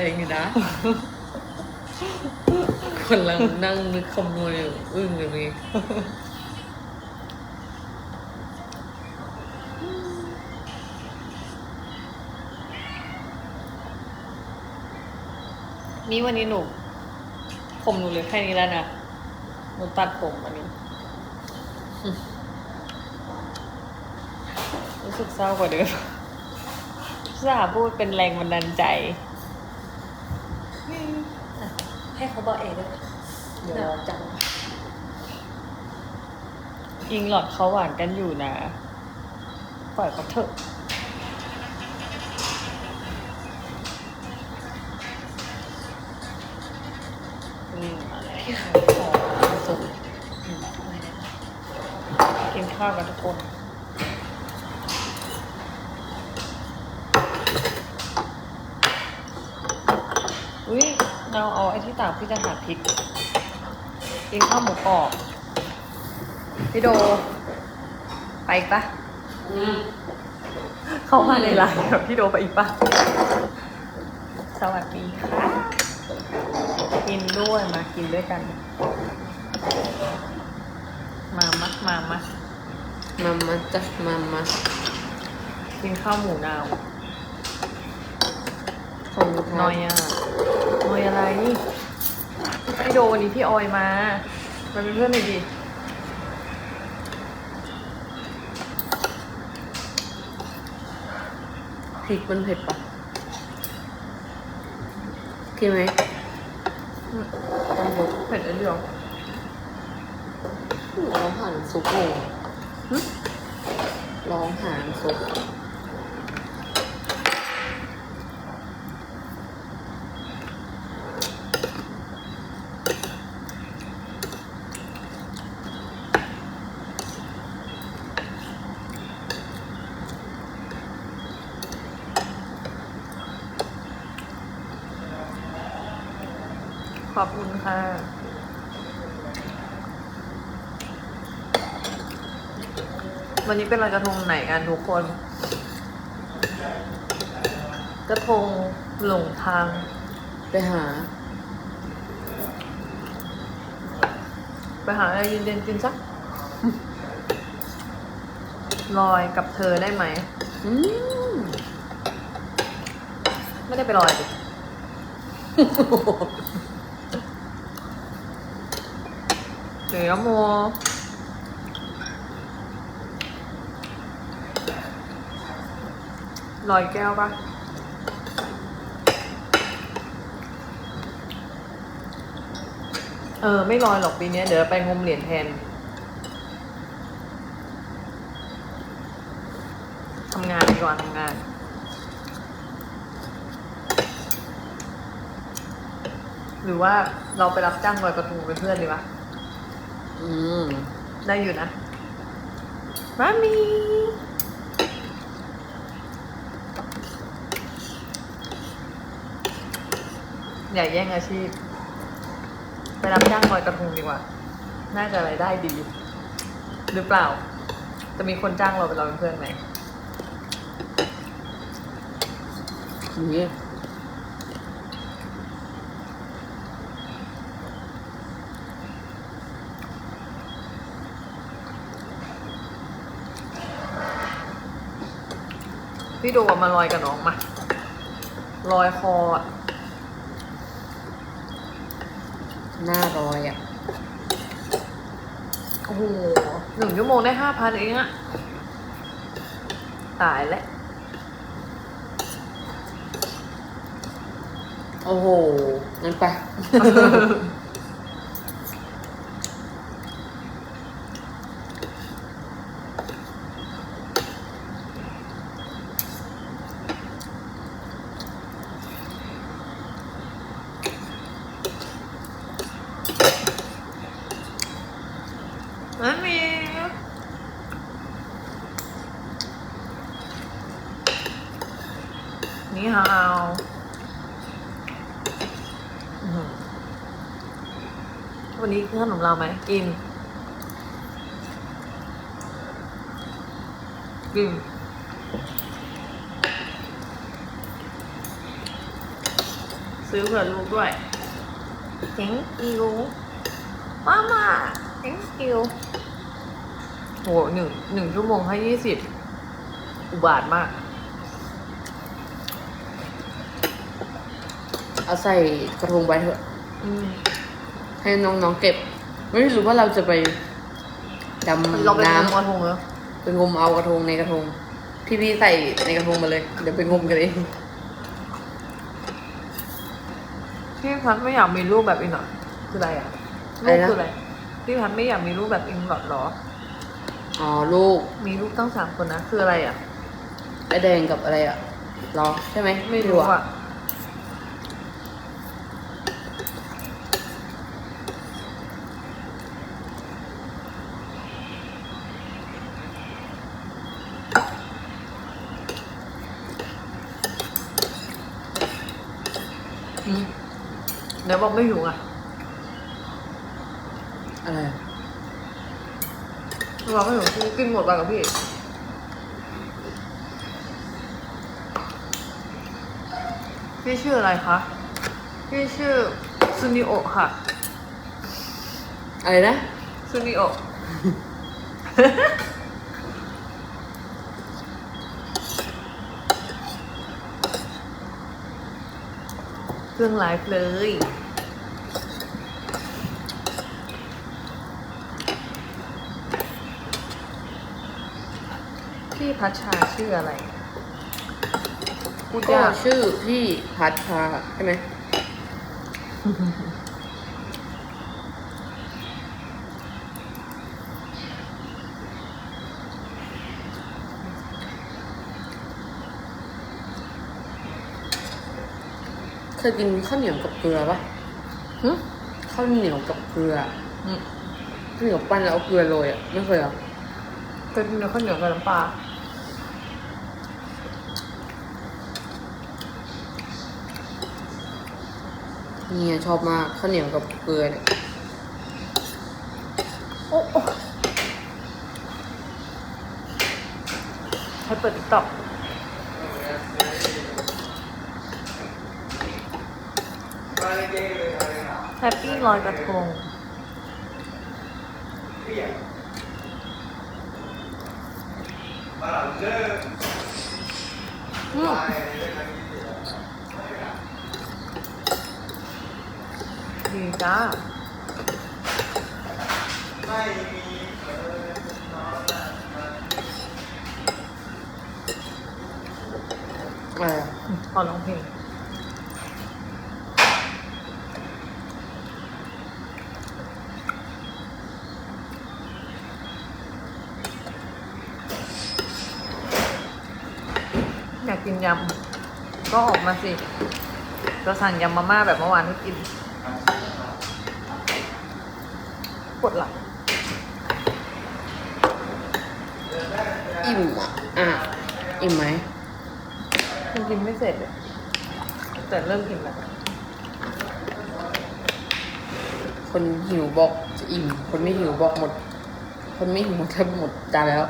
รงอยู่นะ คนลังนั่งนึกคำนวณอยู่อึ้งอยู่นี่มีวันนี้หนูผมหนูเหลือแค่นี้แล้วนะหนูตัดผมอันนี้ รู้สึกเศร้ากว่าเดิมสาพูดเป็นแรงบันดาลใจ ให้เขาบอกเองด้วยเดี๋ยวเราจังอิงหลอดเขาหวานกันอยู่นะ ปล่อยเขาเถอะอืมอะไรพี่ขาวขอส่งอืมอะไรนะกินข้าวกันทุกคน อุ้ยเรา เอาไอ้ที่ตากพี่จะหัดพริกกินข้าวหมูกรอบพี่โด ไปอีกปะเข้ามาในไลน์กับพี่โดไปอีกปะสวัสดีค่ะ กินด้วยมากินด้วยกัน มามามามามามาจ้ะมามากินข้าวหมูนาวของลูกค้านอยอะนอยอะไร พี่โดวันนี้พี่ออยมามาเป็นเพื่อนหน่อยดิพริกมันเผ็ดปะโอเคไหมต้องบกเผ็ดเลยเดียวร้องหางซุปเลยหึร้องหางซุป ขอบคุณค่ะ วันนี้เป็นลอยกระทงไหนกันทุกคน กระทงหลงทางไปหา ไปหาอะไรเย็นๆกินสักลอยกับเธอได้ไหมอืมไม่ได้ไปลอยดิเดี๋ยวโม ลอยแก้วปะเออ ไม่ลอยหรอกปีเนี้ยเดี๋ยวไปงมเหรียญแทนทำงานดีกว่าทำงาน หรือว่าเราไปรับจ้างลอยกระทงเป็นเพื่อนดีวะอืม ได้อยู่นะมามี อย่าแย่งอาชีพ ไปรับจ้างลอยกระทงดีกว่า น่าจะรายได้ดี หรือเปล่า จะมีคนจ้างเราไปลอยเป็นเพื่อนไหมนี่พี่โดอะมาลอยกับน้องมาลอยคออะ หน้ารอยอะ โอ้โหหนึ่งชั่วโมงได้ห้าพันเองอะตายแล้ว โอ้โหงั้นไป มันมี นี่ฮาวอื้อหือ วันนี้กินขนมเราไหมกิน กินซื้อเผื่อลูกด้วย thank you มามา thank you โหหนึ่งหนึ่งชั่วโมงให้ยี่สิบอุบาทมาก เอาใส่กระทงไว้เถอะอืมให้น้องๆเก็บ ไม่รู้ว่าเราจะไปดำเราไปน้งมกระทงแล้วำไปงมเอากระทงในกระทงพี่พี่ๆใส่ในกระทงมาเลย เดี๋ยวไปงมกันเองพี่พัดไม่อยากมีรูปแบบอิงเหรอคืออะไรอะอะไรรูปนะคืออะไรพี่พัดไม่อยากมีรูปแบบอิงหรอหรออ๋อลูกมีรูปตั้งสามคนนะ คืออะไรอะไอแดงกับอะไรอะรอใช่ไหมไม่รู้อะ เดี๋ยวบอกไม่อยู่อะ อะไรอะบอกไม่อยู่คือกินหมดไปกับพี่พี่ชื่ออะไรคะ พี่ชื่อซุนิโอะค่ะ อะไรนะซุนิโอ ครื่องไลฟ์เลย พี่พัชชาชื่ออะไรพูดก็ยากชื่อพี่พัชชาใช่ไหม เคยกินข้าวเหนียวกับเกลือปะหึข้าวเหนียวกับเกลืออืม ข้าวเหนียวปั้นแล้วเอาเกลือโรยอะไม่เคยเหรอเคยกินข้าวเหนียวกับน้ำปลาเนี่ยชอบมากข้าวเหนียวกับเกลือเนี่ยโอ้โอ้ให้เปิดติ๊กต็อก แฮปปี้ลอยกระทงอืมดีจ้าอะไรอะขอร้องเพลงอ ยากกินยำ ก็ออกมาสิจะสั่งยำมาม่าแบบเมื่อวานที่กิน ปวดหลัง อิ่มอะ อะ อิ่มไหมยังกินไม่เสร็จเลยแต่เริ่มกินแล้ว คนหิวบอกจะอิ่ม คนไม่หิวบอกหมด คนไม่หิวแทบหมดจานแล้ว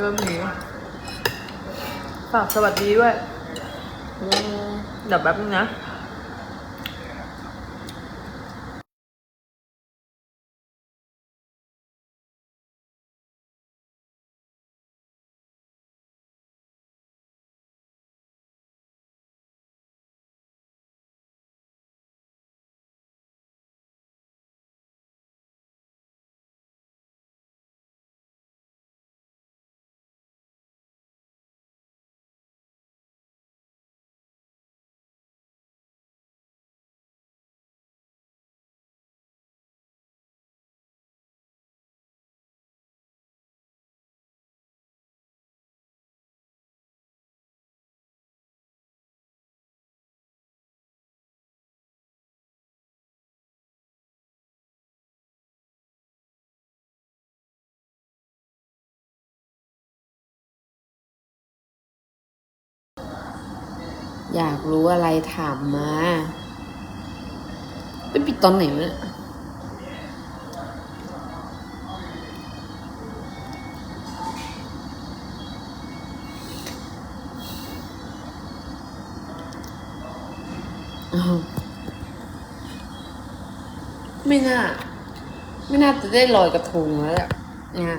เริ่มหนีฝากสวัสดีด้วยอืมเดี๋ยวแป๊บนึงนะ อยากรู้อะไรถามมาไปปิดตอนไหนวะเนี่ยไม่น่า ไม่น่าจะได้ลอยกระทงแล้วเนี่ย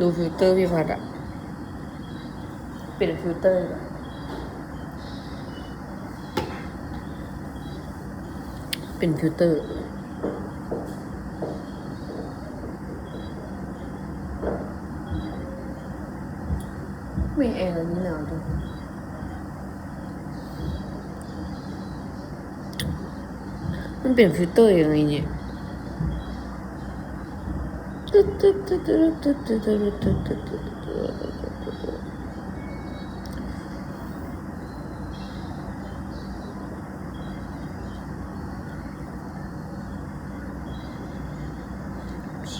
ดูฟิลเตอร์พี่พัดอะเป็นฟิลเตอร์อะเป็นฟิลเตอร์ไม่แอร์นี่หนาวจังมันเปลี่ยนฟิลเตอร์ยังไงเนี่ย พี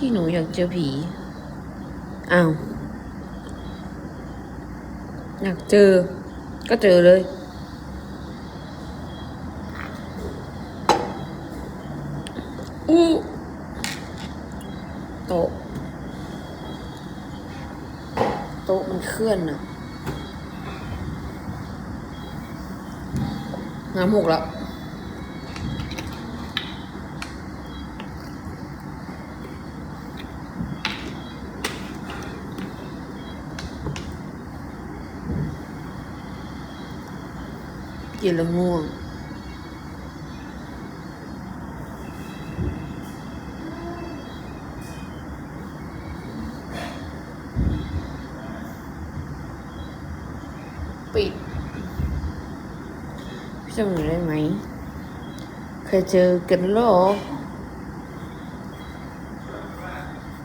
่หนูอยากเจอผี อ้าว อยากเจอ ก็เจอเลย อู้ โต๊ะ โต๊ะมันเคลื่อนอะน้ำหกแล้วกินแล้วง่วง ปิดพี่จำหนูได้ไหม เคยเจอกันหรอ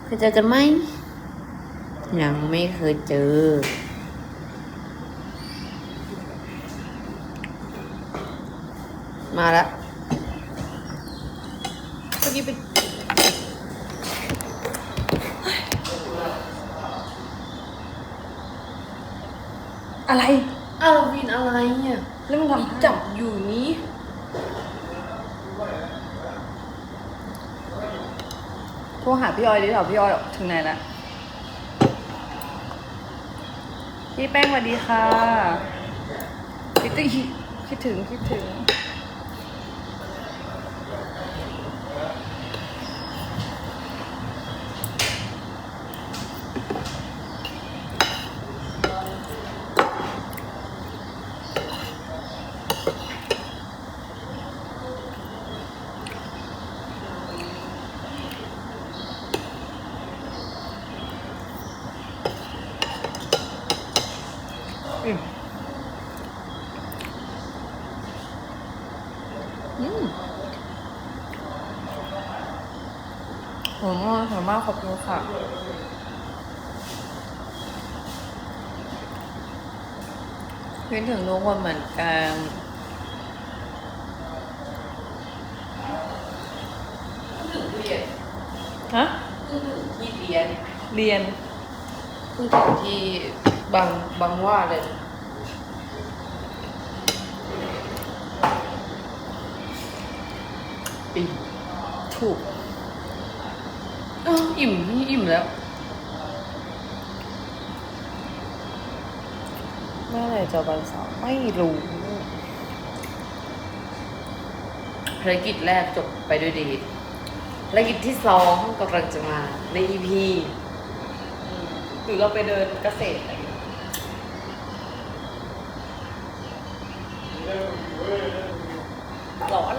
เคยเจอกันไหม ยังไม่เคยเจอ มาแล้วเมื่อกี้เป็นอะไร อ้าววินอะไรเนี่ย แล้วมึงทำ จับอยู่นี้ โทรหาพี่ออยดิถามพี่ออยถึงไหนละพี่แป้งสวัสดีค่ะ คิดถึงคิดถึงคิดถึง อืมอืมหอมมากหอมมากขอบคุณค่ะคิดถึงทุกคนเหมือนกันเรียนฮะที่เรียน เรียนเพิ่งถึงที่ บางบางว่าเลยปิ่มถูกอ้าวอิ่มนี่อิ่มแล้วเมื่อไหร่จะวันเสาร์ไม่รู้ภารกิจแรกจบไปด้วยดีภารกิจที่สองกำลังจะมาใน EP หรือเราไปเดินเกษตรอะไรอย่างเงี้ยร้อน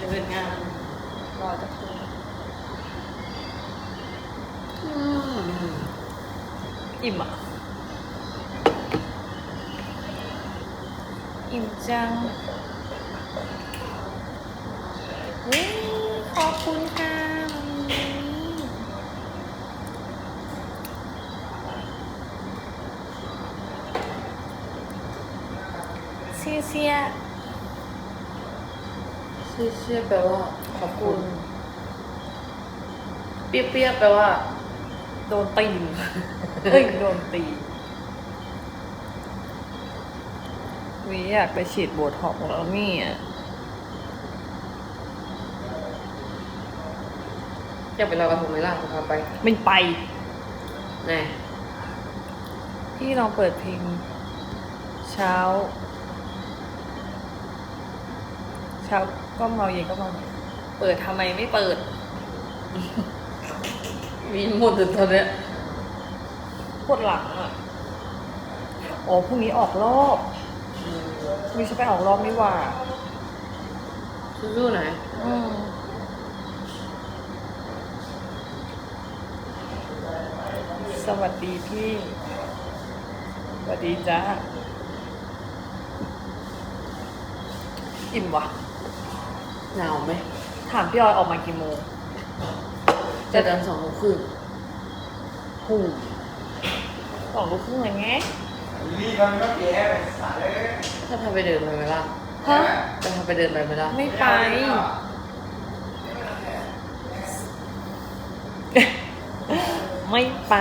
จะเดินงานรอจะคืนอืมอิ่มอะ อิ่มจังเฮ้ยขอบคุณค่ะวันนี้ เชียเชียเชื่อเชื่อแปลว่าขอบคุณ เปรี้ยๆแปลว่า โดนตีนเอ้ยโดนตีนวิอยากไปฉีดโบท็อกซ์แล้วเนี่ยอยากไปลอยกระทงไหมล่ะจะพาไปไม่ไปแน่พี่ลองเปิดเพลงเช้า เช้าก็เมาเย็นก็เมาเปิดทำไมไม่เปิด มีหมดแต่ตอนเนี้ยปวดหลังอะอ๋อพรุ่งนี้ออกรอบอืมมีฉันไปออกรอบนี่หว่าสู้ๆหน่อยอืมสวัสดีพี่ สวัสดีจ้า อิ่มวะ หนาวไหมถามพี่ออยออกมากี่โมงเจอกันสองโมงครึ่งหูสองลูกครึ่งเลยไงนี่มันก็แย่ไปสายเลยถ้าพาไปเดินไปไหมล่ะฮะจะพาไปเดินไปไหมล่ะไม่ไปไม่ไป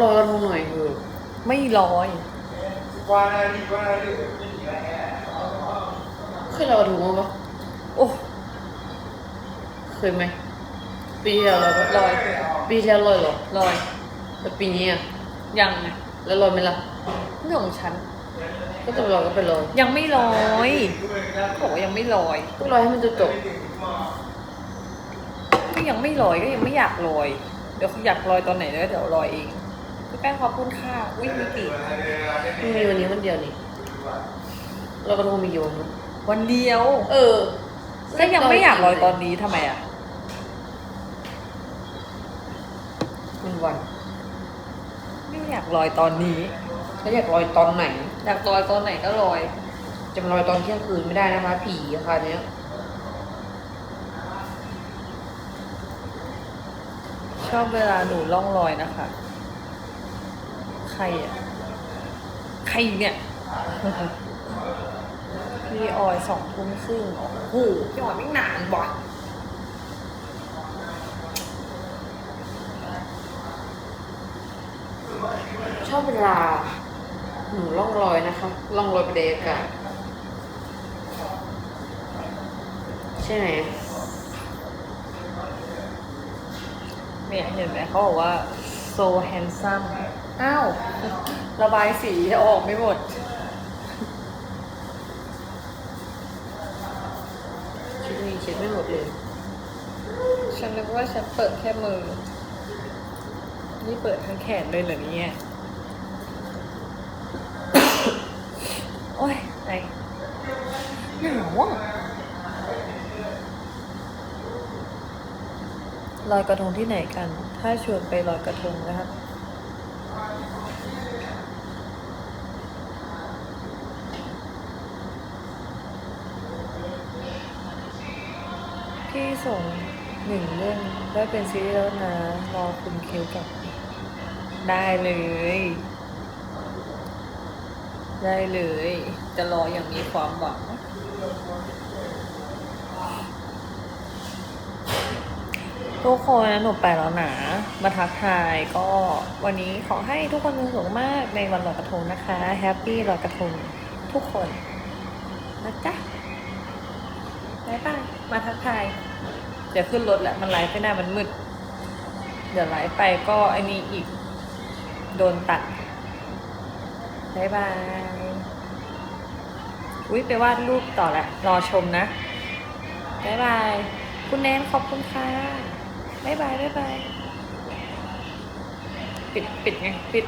รอกระทงหน่อยเถอะไม่ลอยว่านาดีว่านาดีเคยลอยกระทงมั้างปะ โอ้เคยไหมปีที่แล้วลอยปะลอย ปีที่แล้วลอยเหรอลอยแล้วปีนี้อะยังไงแล้วลอยไหมล่ะเรื่องของฉัน ก็จะลอยก็ไปลอยยังไม่ลอยบอกว่ายังไม่ลอย ก็ลอยให้มันจบจบก็ยังไม่ลอยก็ยังไม่อยากลอย เดี๋ยวอยากลอยตอนไหนแล้วเดี๋ยวลอยเองพี่แป้งขอบคุณค่ะอุ้ยมีกี่ๆมันมีวันนี้วันเดียวนี่ลอยกระทงมีโยนมั้ยวันเดียว เออ ก็ยังไม่อยากลอยตอนนี้ทำไมอะมันวันไม่อยากลอยตอนนี้ถ้าอยากลอยตอนไหน อยากลอยตอนไหนก็ลอย จะมาลอยตอนเที่ยงคืนไม่ได้นะคะผีอะค่ะเนี้ยชอบเวลาหนูล่องลอยนะคะ ใครอะ ใครเนี่ย พี่ออยสองทุ่มครึ่งโอ้โหพี่ออยไม่นานว่ะชอบเวลาหนูล่องลอยนะคะล่องลอยไปในอากาศใช่ไหมเนี่ยเห็นไหมเขาบอกว่า so handsome อ้าว ระบายสีออกไม่หมดชุดนี้เช็ดไม่หมดเลย ฉันนึกว่าฉันเปิดแค่มือ นี่เปิดทั้งแขนเลยเหรอเนี่ยโอ้ยไอหนาวอะลอยกระทงที่ไหนกัน ถ้าชวนไปลอยกระทงนะครับพี่ส่ง หนึ่งเรื่องได้เป็นซีรีส์แล้วนะรอคุณเคกับได้เลย ได้เลย จะรออย่างมีความหวังทุกคนนะหนูไปแล้วนะมาทักทายก็วันนี้ขอให้ทุกคนมีสุขมากในวันลอยกระทงนะคะ แฮปปี้ลอยกระทงทุกคนนะจ๊ะบายบายมาทักทาย เดี๋ยวขึ้นรถแหละมันไลฟ์ไม่ได้มันมืด เดี๋ยวไลฟ์ไปก็ไอ้นี่อีก โดนตัดบายบายอุ้ยไปวาดรูปต่อแหละ รอชมนะบายบาย คุณแนนขอบคุณค่ะบายบายบายบาย ปิด ปิดไง ปิด